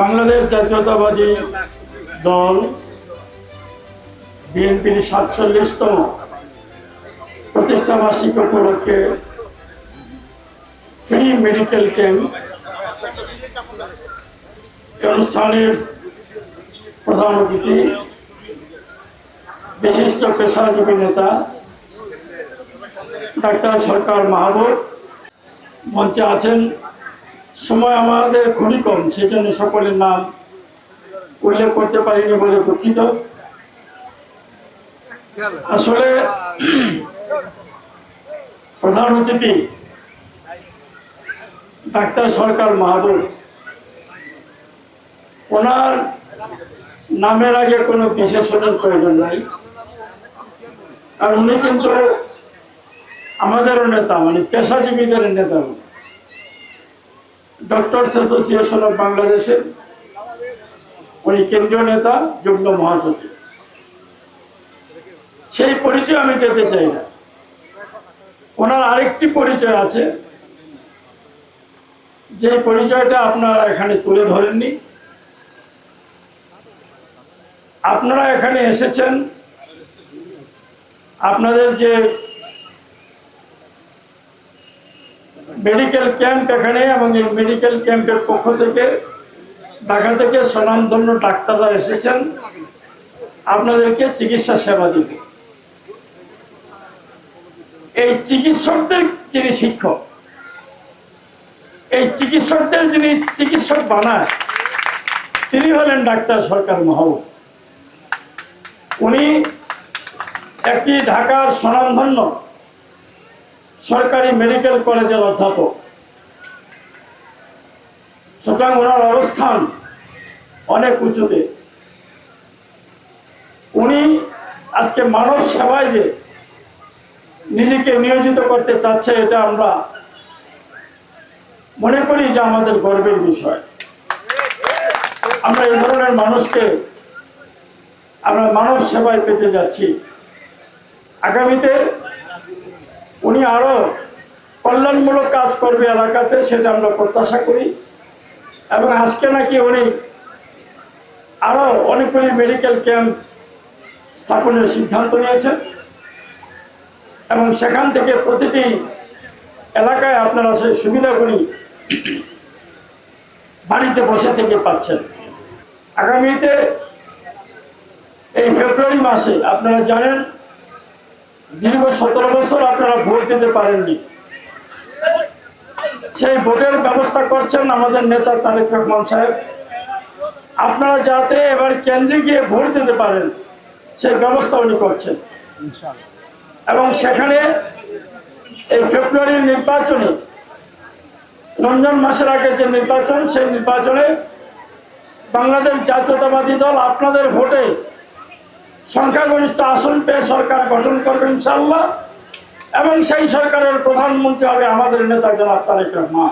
বাংলাদেশ জাতীয়তাবাদী দল বিএনপির সাতচল্লিশতম প্রতিষ্ঠা বার্ষিকী উপলক্ষে ফ্রি মেডিকেল ক্যাম্প। অনুষ্ঠানের প্রধান অতিথি বিশিষ্ট পেশাজীবী নেতা ডাক্তার সরকার মাহবুব। মঞ্চে আছেন সময় আমাদের খুবই কম সেই জন্য সকলের নাম উল্লেখ করতে পারিনি বলে দুঃখিত। আসলে প্রধান অতিথি, ডাক্তার সরকার মাহবুব ওনার নামের আগে কোনো বিশেষণের প্রয়োজন নাই। আর উনি কিন্তু আমাদেরও নেতা মানে পেশাজীবীদের নেতা ডক্টরস অ্যাসোসিয়েশন অফ বাংলাদেশের উনি কেন্দ্রীয় নেতা, যুগ্ম মহাসচিব। সেই পরিচয় আমি যেতে চাই না। ওনার আরেকটি পরিচয় আছে। যে পরিচয়টা আপনারা এখানে তুলে ধরেননি। আপনারা এখানে এসেছেন। আপনাদের যে মেডিকেল ক্যাম্প এখানে এবং এই মেডিকেল ক্যাম্পের পক্ষ থেকে ঢাকা থেকে স্বনামধন্য ডাক্তাররা এসেছেন। আপনাদেরকে চিকিৎসা সেবা দিতে এই চিকিৎসকদের যিনি শিক্ষক, এই চিকিৎসকদের যিনি চিকিৎসক বানায়, তিনি হলেন ডাক্তার সরকার মাহবুব উনি একটি ঢাকার স্বনামধন্য সরকারি মেডিকেল কলেজের অধ্যাপক। সুতরাং ওনার অবস্থান অনেক উঁচুতে। উনি আজকে মানব সেবায় যে নিজেকে নিয়োজিত করতে চাচ্ছে, এটা আমরা মনে করি যে আমাদের গর্বের বিষয়। আমরা এই ধরনের মানুষকে আমরা মানব সেবায় পেতে যাচ্ছি। আগামীতে উনি আরও কল্যাণমূলক কাজ করবে এলাকাতে, সেটা আমরা প্রত্যাশা করি। এবং আজকে নাকি উনি আরও অনেকগুলি মেডিকেল ক্যাম্প স্থাপনের সিদ্ধান্ত নিয়েছেন। এবং সেখান থেকে প্রতিটি এলাকায় আপনারা সেই সুবিধাগুলি বাড়িতে বসে থেকে পাচ্ছেন। আগামীতে এই ফেব্রুয়ারি মাসে আপনারা জানেন দীর্ঘ সতেরো বছর আপনারা ভোট দিতে পারেননি। সেই ভোটের ব্যবস্থা করছেন আমাদের নেতা তারেক রহমান সাহেব। আপনারা যাতে এবার কেন্দ্রে গিয়ে ভোট দিতে পারেন, সেই ব্যবস্থা উনি করছেন। এবং সেখানে এই ফেব্রুয়ারির নির্বাচনে, রমজান মাসের আগে যে নির্বাচন, সেই নির্বাচনে বাংলাদেশ জাতীয়তাবাদী দল আপনাদের ভোটে সংখ্যাগরিষ্ঠ আসন পেয়ে সরকার গঠন করবে ইনশাল্লাহ এবং সেই সরকারের প্রধানমন্ত্রী হবে আমাদের নেতা জনাব তারেক রহমান।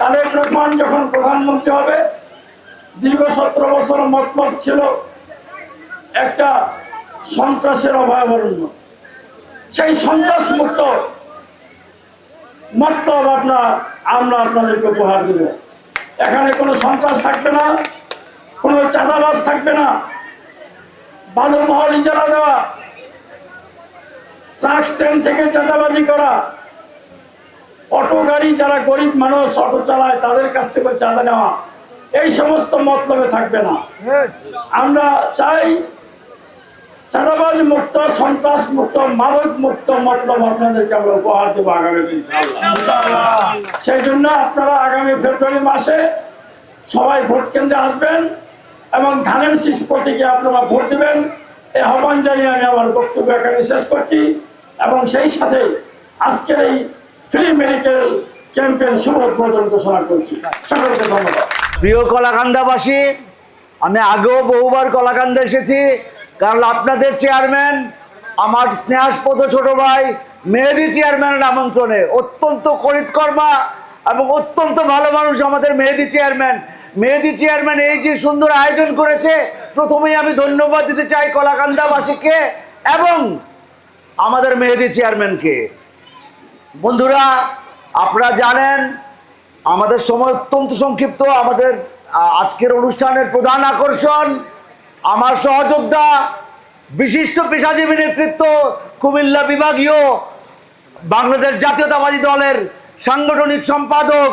তারেক রহমান যখন প্রধানমন্ত্রী হবে, দীর্ঘ সতেরো বছর মতলব ছিল একটা সন্ত্রাসের অভয়াবরণ্য সেই সন্ত্রাস মুক্ত মতলব আপনার আমরা আপনাদেরকে উপহার দেব। এখানে কোনো সন্ত্রাস থাকবে না, কোনো চাঁদাবাজ থাকবে না। বালু মহল ইজারা দেওয়া ট্রাক স্ট্যান্ড থেকে চাঁদাবাজি করা। অটো গাড়ি যারা গরিব মানুষ অটো চালায় তাদের কাছ থেকে চাঁদা নেওয়া। এই সমস্ত মতলবে থাকবে না। আমরা চাই চাঁদাবাজ মুক্ত সন্ত্রাস মুক্ত মাদক মুক্ত মতলব আপনাদেরকে আমরা উপহার দেবো আগামী দিন। সেই জন্য আপনারা আগামী ফেব্রুয়ারি মাসে সবাই ভোট কেন্দ্রে আসবেন। এবং ধানের শীষ প্রতীকে আপনারা ভোট দেবেন। এই আহ্বান জানিয়ে আমি আমার বক্তব্য এখানে শেষ করছি এবং সেই সাথে আজকের এই ফ্রি মেডিকেল ক্যাম্পের শুভ উদ্বোধন ঘোষণা করছি। সকলকে ধন্যবাদ। প্রিয় কলাকান্দাবাসী, আমি আগেও বহুবার কলাকান্দা এসেছি, কারণ আপনাদের চেয়ারম্যান, আমার স্নেহাসপদ ছোট ভাই, মেহেদি চেয়ারম্যানের আমন্ত্রণে অত্যন্ত করিতকর্মা এবং অত্যন্ত ভালো মানুষ আমাদের মেহেদি চেয়ারম্যান মেহেদি চেয়ারম্যান এই যে সুন্দর আয়োজন করেছে, প্রথমেই আমি ধন্যবাদ দিতে চাই কলাকান্দাবাসীকে এবং আমাদের মেহেদি চেয়ারম্যানকে। বন্ধুরা, আপনারা জানেন, আমাদের সময় অত্যন্ত সংক্ষিপ্ত, আমাদের আজকের অনুষ্ঠানের প্রধান আকর্ষণ, আমার সহযোদ্ধা, বিশিষ্ট পেশাজীবী নেতৃত্ব, কুমিল্লা বিভাগীয় বাংলাদেশ জাতীয়তাবাদী দলের সাংগঠনিক সম্পাদক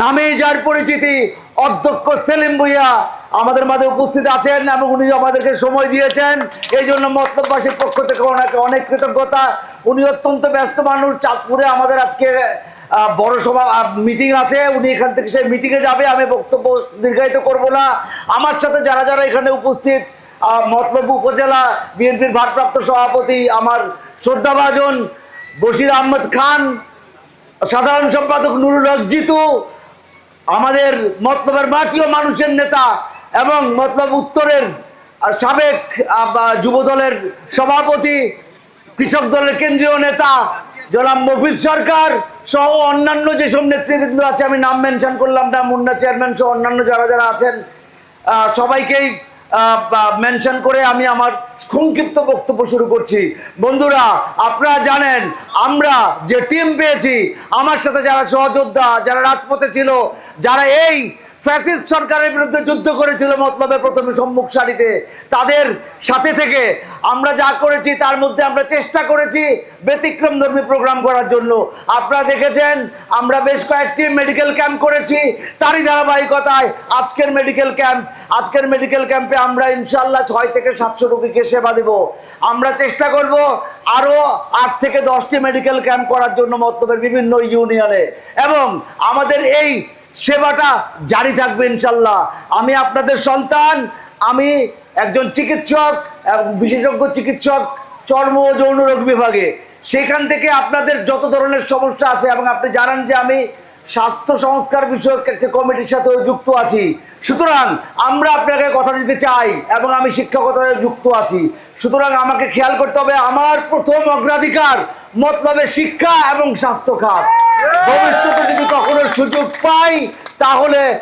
নামেই যার পরিচিতি, অধ্যক্ষ সেলিম ভুইয়া আমাদের মাঝে উপস্থিত আছেন এবং উনি আমাদেরকে সময় দিয়েছেন। এই জন্য মতলববাসীর পক্ষ থেকে ওনাকে অনেক কৃতজ্ঞতা। উনি অত্যন্ত ব্যস্ত মানুষ, চাঁদপুরে আমাদের আজকে বড় সভা মিটিং আছে। উনি এখান থেকে সেই মিটিংয়ে যাবে, আমি বক্তব্য দীর্ঘায়িত করব না। আমার সাথে যারা যারা এখানে উপস্থিত মতলব উপজেলা বিএনপির ভারপ্রাপ্ত সভাপতি আমার শ্রদ্ধাভাজন বশির আহমদ খান, সাধারণ সম্পাদক নুরুল হক জিতু আমাদের মতলবের মাটিও মানুষের নেতা এবং মতলব উত্তরের সাবেক যুবদলের সভাপতি, কৃষক দলের কেন্দ্রীয় নেতা, জনাব মফিজ সরকার সহ অন্যান্য যেসব নেতৃবৃন্দ আছে, আমি নাম মেনশন করলাম না, মুন্না চেয়ারম্যান সহ অন্যান্য যারা যারা আছেন সবাইকেই মেনশন করে আমি আমার সংক্ষিপ্ত বক্তব্য শুরু করছি। বন্ধুরা, আপনারা জানেন, আমরা যে টিম পেয়েছি, আমার সাথে যারা সহযোদ্ধা, যারা রাজপথে ছিল, যারা এই ফ্যাসিস্ট সরকারের বিরুদ্ধে যুদ্ধ করেছিল মতলবে প্রথমে সম্মুখ সারিতে। তাদের সাথে থেকে আমরা যা করেছি তার মধ্যে আমরা চেষ্টা করেছি ব্যতিক্রম ধর্মী প্রোগ্রাম করার জন্য। আপনারা দেখেছেন, আমরা বেশ কয়েকটি মেডিকেল ক্যাম্প করেছি। তারই ধারাবাহিকতায় আজকের মেডিকেল ক্যাম্প আজকের মেডিকেল ক্যাম্পে আমরা ইনশাল্লাহ ছয় থেকে সাতশো রুগীকে সেবা দেব। আমরা চেষ্টা করব আরও আট থেকে দশটি মেডিকেল ক্যাম্প করার জন্য মতলবের বিভিন্ন ইউনিয়নে এবং আমাদের এই সেবাটা জারি থাকবে ইনশাল্লাহ। আমি আপনাদের সন্তান, আমি একজন চিকিৎসক বিশেষজ্ঞ চিকিৎসক, চর্ম ও যৌন রোগ বিভাগে। সেখান থেকে আপনাদের যত ধরনের সমস্যা আছে এবং আপনি জানান যে আমি স্বাস্থ্য সংস্কার বিষয়ক একটি কমিটির সাথেও যুক্ত আছি। সুতরাং আমরা আপনাকে কথা দিতে চাই এবং আমি শিক্ষকতায় যুক্ত আছি। সুতরাং আমাকে খেয়াল করতে হবে, আমার প্রথম অগ্রাধিকার মতলবে শিক্ষা এবং স্বাস্থ্য খাত। ভবিষ্যতে যদি কখনো সুযোগ পাই, তাহলে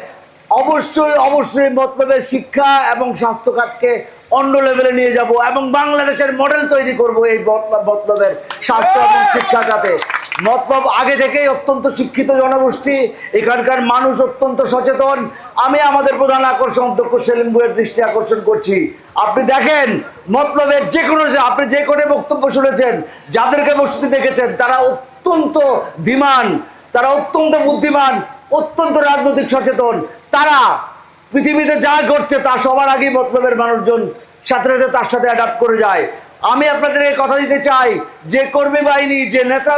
অবশ্যই অবশ্যই মতলবের শিক্ষা এবং স্বাস্থ্য খাতকে অন্য লেভেলে নিয়ে যাব এবং বাংলাদেশের মডেল তৈরি করব এই মতলব- মতলবের স্বাস্থ্য এবং শিক্ষা খাতে। মতলব আগে থেকেই অত্যন্ত শিক্ষিত জনগোষ্ঠী, এখানকার মানুষ অত্যন্ত সচেতন। আমি আমাদের প্রধান আকর্ষণ অধ্যক্ষ সেলিম বইয়ের দৃষ্টি আকর্ষণ করছি। আপনি দেখেন, মতলবের যে কোনো আপনি যে কোনো বক্তব্য শুনেছেন, যাদেরকে বসতে দেখেছেন, তারা অত্যন্ত ধীমান, তারা অত্যন্ত বুদ্ধিমান, অত্যন্ত রাজনৈতিক সচেতন। তারা পৃথিবীতে যা ঘটছে তা সবার আগেই মতলবের মানুষজন সাথে সাথে তার সাথে অ্যাডাপ্ট করে যায়। আমি আপনাদের এই কথা দিতে চাই, যে কর্মী বাহিনী, যে নেতা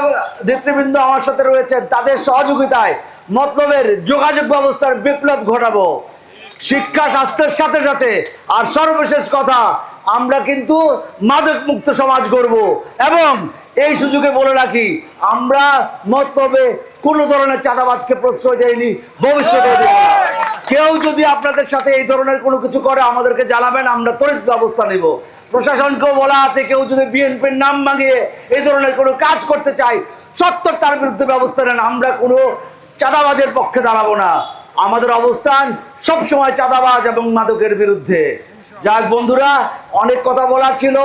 নেতৃবৃন্দ আমার সাথে রয়েছেন, তাদের সহযোগিতায় মতলবের যোগাযোগ ব্যবস্থার বিপ্লব ঘটাবো। শিক্ষা, স্বাস্থ্যের সাথে সাথে, আর সর্বশেষ কথা, আমরা কিন্তু মাদক মুক্ত সমাজ গড়ব। এবং এই সুযোগে বলে রাখি, আমরা মতলবে কোনো ধরনের চাঁদাবাজকে প্রশ্রয় দেয়নি ভবিষ্যতে কেউ যদি আপনাদের সাথে এই ধরনের কোনো কিছু করে, আমাদেরকে জানাবেন, আমরা তড়িৎ ব্যবস্থা নেব। প্রশাসনকেও বলা আছে, কেউ যদি বিএনপির নাম ভাঙিয়ে এই ধরনের কোনো কাজ করতে চায়, সত্তর তার বিরুদ্ধে ব্যবস্থা নেন, আমরা কোনো চাঁদাবাজের পক্ষে দাঁড়াবো না। আমাদের অবস্থান সবসময় চাঁদাবাজ এবং মাদকের বিরুদ্ধে। যাক বন্ধুরা, অনেক কথা বলার ছিল,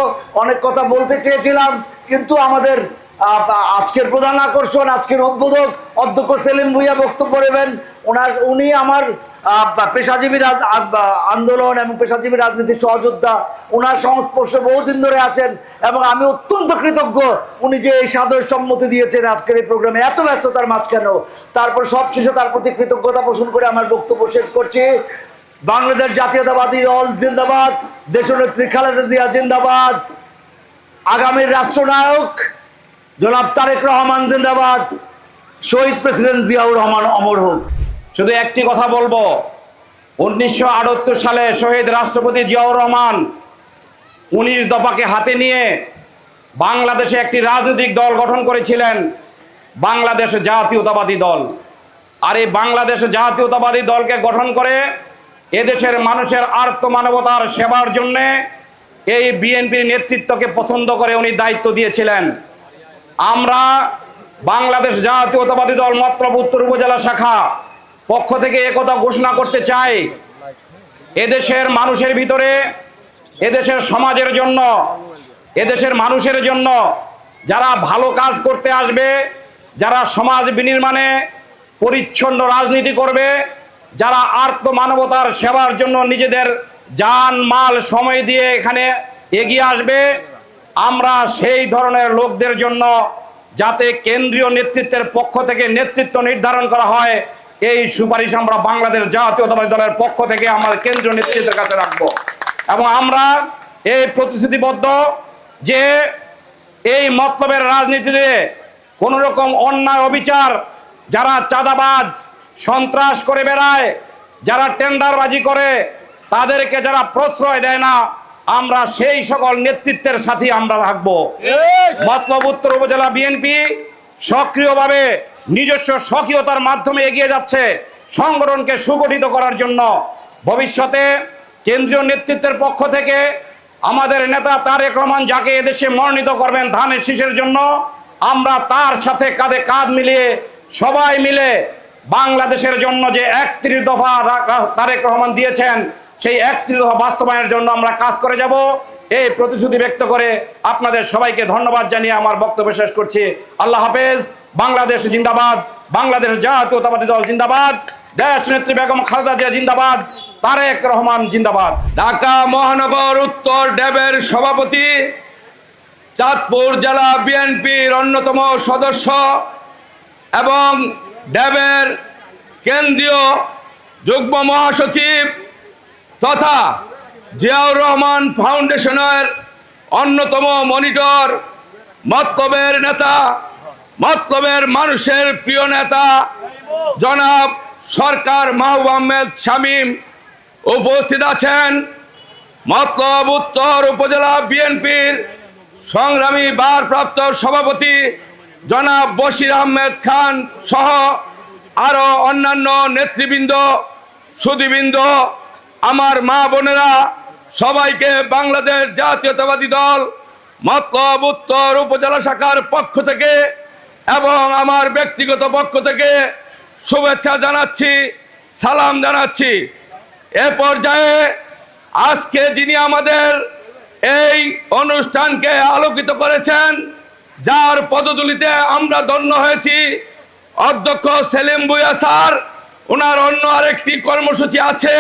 অনেক কথা বলতে চেয়েছিলাম, কিন্তু আমাদের আজকের প্রধান আকর্ষণ, আজকের উদ্বোধক অধ্যক্ষ সেলিম ভুইয়া বক্তব্য নেবেন। ওনার উনি আমার পেশাজীবী রাজ আন্দোলন এবং পেশাজীবী রাজনীতির সহযোদ্ধা। ওনার সংস্পর্শে বহুদিন ধরে আছেন এবং আমি অত্যন্ত কৃতজ্ঞ উনি যে এই সাদর সম্মতি দিয়েছেন আজকের এই প্রোগ্রামে। এত ব্যস্ততার মাঝখানেও। তারপর সবশেষে তার প্রতি কৃতজ্ঞতা পোষণ করে আমার বক্তব্য শেষ করছি। বাংলাদেশ জাতীয়তাবাদী দল জিন্দাবাদ, দেশনেত্রী খালেদা জিয়া জিন্দাবাদ, আগামীর রাষ্ট্রনায়ক জনাব তারেক রহমান জিন্দাবাদ, শহীদ প্রেসিডেন্ট জিয়াউর রহমান অমর হোক। শুধু একটি কথা বলব। উনিশশো সালে শহীদ রাষ্ট্রপতি জিয়াউর রহমান উনিশ দফাকে হাতে নিয়ে বাংলাদেশে একটি রাজনৈতিক দল গঠন করেছিলেন, বাংলাদেশ জাতীয়তাবাদী দল। আর এই বাংলাদেশ জাতীয়তাবাদী দলকে গঠন করে এদেশের মানুষের আর্ত মানবতার সেবার জন্যে এই বিএনপির নেতৃত্বকে পছন্দ করে উনি দায়িত্ব দিয়েছিলেন। আমরা বাংলাদেশ জাতীয়তাবাদী দল মতলব উত্তর উপজেলা শাখা পক্ষ থেকে একথা ঘোষণা করতে চাই। এদেশের মানুষের ভিতরে, এদেশের সমাজের জন্য, এদেশের মানুষের জন্য যারা ভালো কাজ করতে আসবে, যারা সমাজ বিনির্মাণে পরিচ্ছন্ন রাজনীতি করবে, যারা আর্ত মানবতার সেবার জন্য নিজেদের জান মাল, সময় দিয়ে এখানে এগিয়ে আসবে, আমরা সেই ধরনের লোকদের জন্য যাতে কেন্দ্রীয় নেতৃত্বের পক্ষ থেকে নেতৃত্ব নির্ধারণ করা হয় এই সুপারিশ আমরা বাংলাদেশ জাতীয়তাবাদী দলের পক্ষ থেকে আমাদের কেন্দ্রীয় নেতৃত্বের কাছে রাখব। এবং আমরা এই প্রতিশ্রুতিবদ্ধ যে এই মতলবের রাজনীতিতে কোন রকম অন্যায় অবিচার যারা চাঁদাবাজ সন্ত্রাস করে বেড়ায় যারা টেন্ডারবাজি করে তাদেরকে যারা প্রশ্রয় দেয় না আমরা সেই সকল নেতৃত্বের সাথে আমরা রাখব মতলব উত্তর উপজেলা বিএনপি সক্রিয়ভাবে নিজস্ব স্বকীয়তার মাধ্যমে এগিয়ে যাচ্ছে সংগঠনকে সুগঠিত করার জন্য। ভবিষ্যতে কেন্দ্রীয় নেতৃত্বের পক্ষ থেকে আমাদের নেতা তারেক রহমান যাকে এদেশে মনোনীত করবেন ধানের শীষের জন্য, আমরা তার সাথে কাঁধে কাঁধ মিলিয়ে সবাই মিলে বাংলাদেশের জন্য যে একত্রিশ দফা তারেক রহমান দিয়েছেন, সেই একত্রিশ দফা বাস্তবায়নের জন্য আমরা কাজ করে যাব। এই প্রতিশ্রুতি ব্যক্ত করে আপনাদের সবাইকে ধন্যবাদ জানিয়ে আমার বক্তব্য শেষ করছি। আল্লাহ হাফেজ। বাংলাদেশ জিন্দাবাদ। বাংলাদেশ জাতীয়তাবাদী দল জিন্দাবাদ। দেশ নেত্রী বেগম খালেদা জিয়া জিন্দাবাদ। তারেক রহমান জিন্দাবাদ। ঢাকা মহানগর উত্তর ড্যাবের সভাপতি, চাঁদপুর জেলা বিএনপির অন্যতম সদস্য এবং ড্যাবের কেন্দ্রীয় যুগ্ম মহাসচিব তথা জিয়াউর রহমান ফাউন্ডেশনের অন্যতম মনিটর, মতলবের নেতা, মতলবের মানুষের প্রিয় নেতা, জনাব সরকার মাহবুব আহমেদ শামীম উপস্থিত আছেন। মতলব উত্তর উপজেলা বিএনপির সংগ্রামী ভারপ্রাপ্ত সভাপতি জনাব বশির আহমেদ খান সহ আরও অন্যান্য নেতৃবৃন্দ সুদীবৃন্দ আমার মা বোনেরা সবাইকে বাংলাদেশ জাতীয়তাবাদী দল, মতলব উত্তর উপজেলা শাখার পক্ষ থেকে এবং আমার ব্যক্তিগত পক্ষ থেকে শুভেচ্ছা জানাচ্ছি, সালাম জানাচ্ছি। এ পর্যায়ে আজকে যিনি আমাদের এই অনুষ্ঠানকে আলোকিত করেছেন, যার পদতুলিতে আমরা ধন্য হয়েছি, অধ্যক্ষ সেলিম বুয়া স্যার। ওনার অন্য আরেকটি কর্মসূচি আছে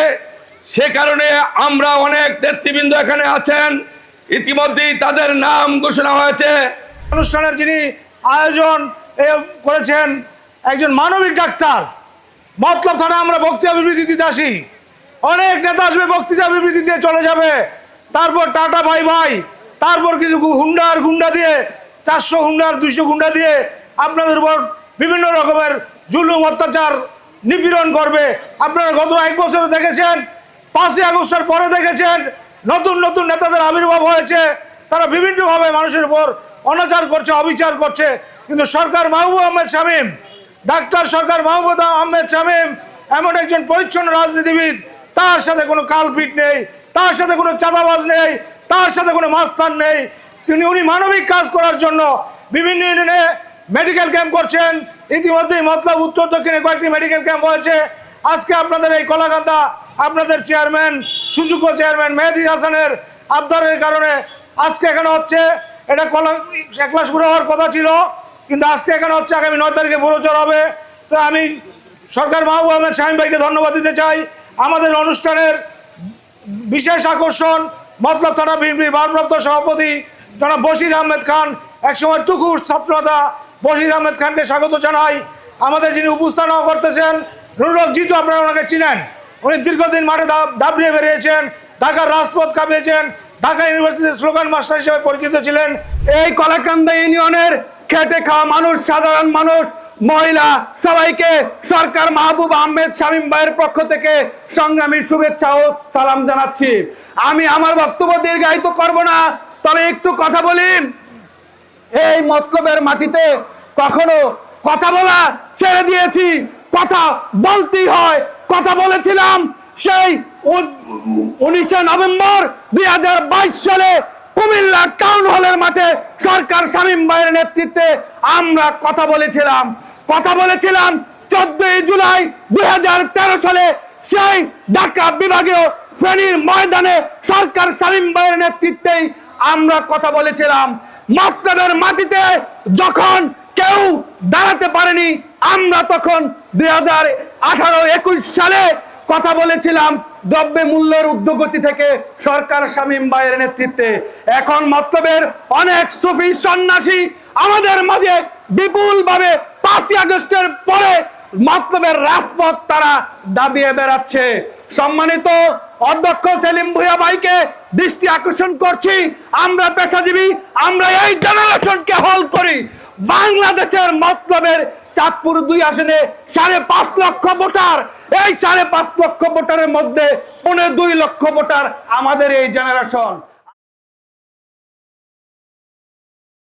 সে কারণে আমরা অনেক নেতৃবৃন্দ এখানে আছেন। ইতিমধ্যেই তাদের নাম ঘোষণা হয়েছে। অনুষ্ঠানের যিনি আয়োজন করেছেন, একজন মানবিক ডাক্তার, মতলব থানা আমরা বক্তৃতা বিবৃতি দিতে আসি। অনেক নেতা আসবে বক্তৃতা বিবৃতি দিয়ে চলে যাবে। তারপর টাটা ভাই ভাই তারপর কিছু হুন্ডার গুন্ডা দিয়ে, চারশো হুন্ডা আর দুইশো গুন্ডা দিয়ে আপনাদের উপর বিভিন্ন রকমের জুলুম, অত্যাচার, নিপীড়ন করবে। আপনারা গত এক বছরে দেখেছেন পাঁচই আগস্টের পরে দেখেছেন নতুন নতুন নেতাদের আবির্ভাব হয়েছে। তারা বিভিন্নভাবে মানুষের উপর অনাচার করছে, অবিচার করছে। কিন্তু সরকার মাহবুব আহমেদ শামীম, ডাক্তার সরকার মাহবুব আহমেদ শামীম, এমন একজন পরিচ্ছন্ন রাজনীতিবিদ, তার সাথে কোনো কালপিট নেই, তার সাথে কোনো চাঁদাবাজ নেই, তার সাথে কোনো মাস্তান নেই। তিনি উনি মানবিক কাজ করার জন্য বিভিন্ন ইউনিয়নে মেডিকেল ক্যাম্প করছেন। ইতিমধ্যেই মতলব উত্তর দক্ষিণে কয়েকটি মেডিকেল ক্যাম্প হয়েছে। আজকে আপনাদের এই কলাকান্দা আপনাদের চেয়ারম্যান, সুযোগ্য চেয়ারম্যান মেহেদি হাসানের আবদারের কারণে আজকে এখানে হচ্ছে, এটা কলা একলাশ বুড়ো হওয়ার কথা ছিল, কিন্তু আজকে এখানে হচ্ছে আগামী নয় তারিখে বুড়োচর হবে। তো আমি সরকার মাহবুব আহমেদ শাহিম ভাইকে ধন্যবাদ দিতে চাই। আমাদের অনুষ্ঠানের বিশেষ আকর্ষণ, মতলব থানা বিএনপির ভারপ্রাপ্ত সভাপতি জনাব বশির আহমেদ খান, একসময় টুকুর ছাত্রতা বশির আহমেদ খানকে স্বাগত জানাই। আমাদের যিনি উপস্থাপনা করতেছেন, নুরুল জিতু, আপনারা ওনাকে চিনেন। উনি দীর্ঘদিন মাঠে দাবড়িয়ে বেরিয়েছেন, ঢাকার রাজপথ কাঁপিয়েছেন, ঢাকা ইউনিভার্সিটির স্লোগান মাস্টার হিসেবে পরিচিত ছিলেন। এই কলাকান্দা ইউনিয়নের খেটে খাওয়া মানুষ, সাধারণ মানুষ, মহিলা, সবাইকে সরকার মাহবুব আহমেদ শামীম ভাইয়ের পক্ষ থেকে সংগ্রামী শুভেচ্ছা ও সালাম জানাচ্ছি। আমি আমার বক্তব্য দীর্ঘায়িত করব না, তবে একটু কথা বলি। এই মতলবের মাটিতে কখনো কথা বলা ছেড়ে দিয়েছি, কথা বলতেই হয়। কথা বলেছিলাম সেই উনিশে নভেম্বর দুই হাজার বাইশ সালে কুমিল্লা টাউন হলের মাঠে সরকার শামীম ভাইয়ের নেতৃত্বে আমরা কথা বলেছিলাম। কথা বলেছিলাম চোদ্দই জুলাই দুই হাজার তেরো সালে সেই ঢাকা বিভাগীয় শ্রেণির ময়দানে সরকার শামীম ভাইয়ের নেতৃত্বেই আমরা কথা বলেছিলাম। মক্তবের মাটিতে যখন কেউ দাঁড়াতে পারেনি আমরা তখন দুই হাজার আঠারো একুশ সালে কথা বলেছিলাম দ্রব্য মূল্যের উদ্যোগতি থেকে সরকার শামীম ভাইয়ের নেতৃত্বে। এখন মতলবের অনেক সুফি সন্ন্যাসী আমাদের মাঝে বিপুল ভাবে পাঁচই আগস্টের পরে মতলবের রাজপথ তারা দাবিয়ে বেড়াচ্ছে। সম্মানিত অধ্যক্ষ সেলিম ভুইয়া ভাইকে দৃষ্টি আকর্ষণ করছি। আমরা পেশাজীবী, আমরা এই জেনারেশনকে হল করি। বাংলাদেশের মতলবের চাঁদপুর দুই আসনে সাড়ে পাঁচ লক্ষ ভোটার। এই সাড়ে পাঁচ লক্ষ ভোটারের মধ্যে পনেরো দুই লক্ষ ভোটার আমাদের এই জেনারেশন